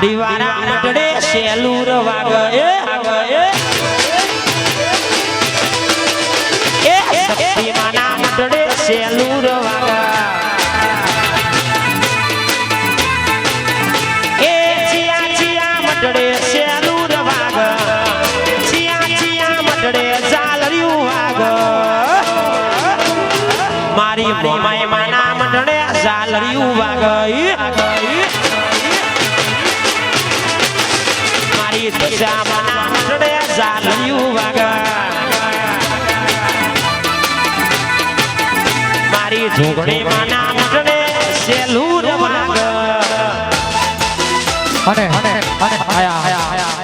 શક્તિમાના મંડળે સેલુર મંડળે સેલુર વાગ. મારી મોમાય મંડળે ઝાલર્યું વાગ.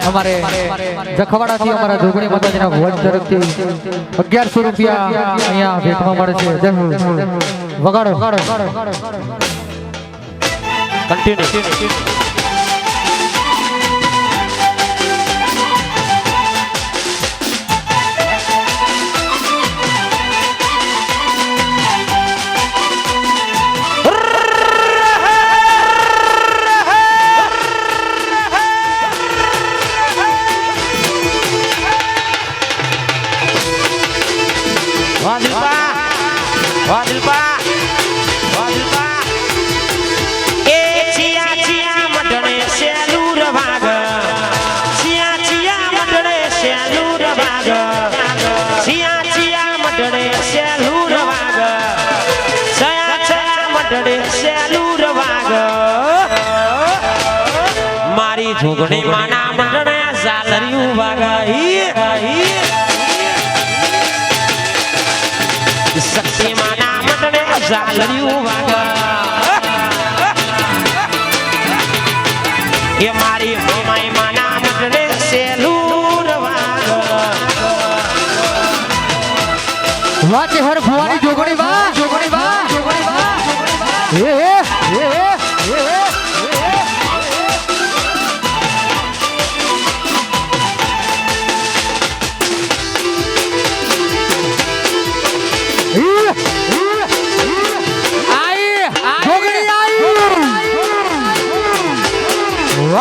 અમારે જોગણી માતાજીના અગિયારસો રૂપિયા અહીંયા ભેટમાં મળે છે. વગાડો વગાડો કન્ટિન્યુ મારી જોગણી માના મઢણે ઝાલરિયું વાગ હી હી શક્તિ ઝાલરિયું એ મારી મમાઈ નામ મટણે સેલુર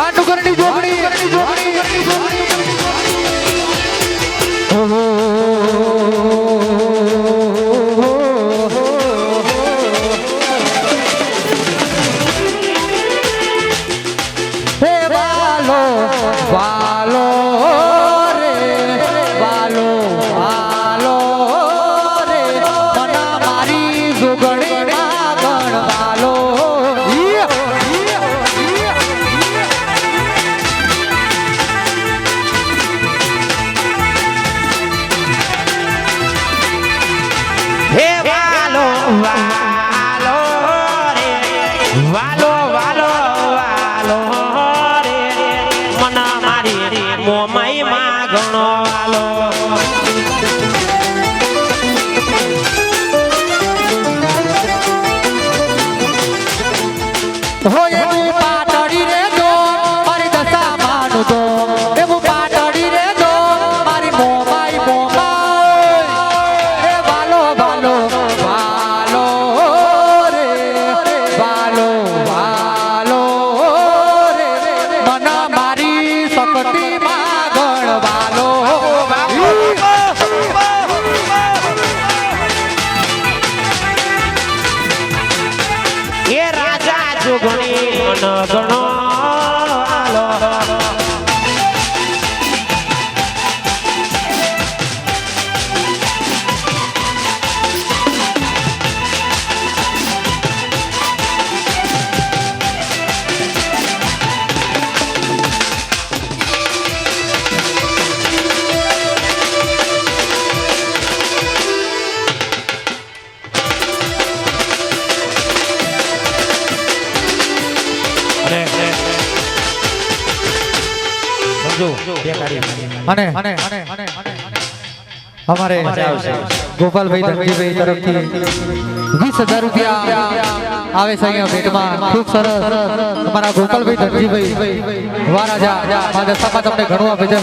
વાહ ડુગરની જોગણી. હે હે વાલો વાલો હોય મારી શકતી માગણ બાલો એ સમજો અને અમારે. ગોપાલભાઈ ધનજીભાઈ તરફથી વીસ હજાર રૂપિયા આવે છે અહીંયા ભેટમાં. ખૂબ સરસ. અમારા ગોપાલભાઈ ધનજીભાઈ વારાજા. મા દશામાં તમને ઘણું આપે છે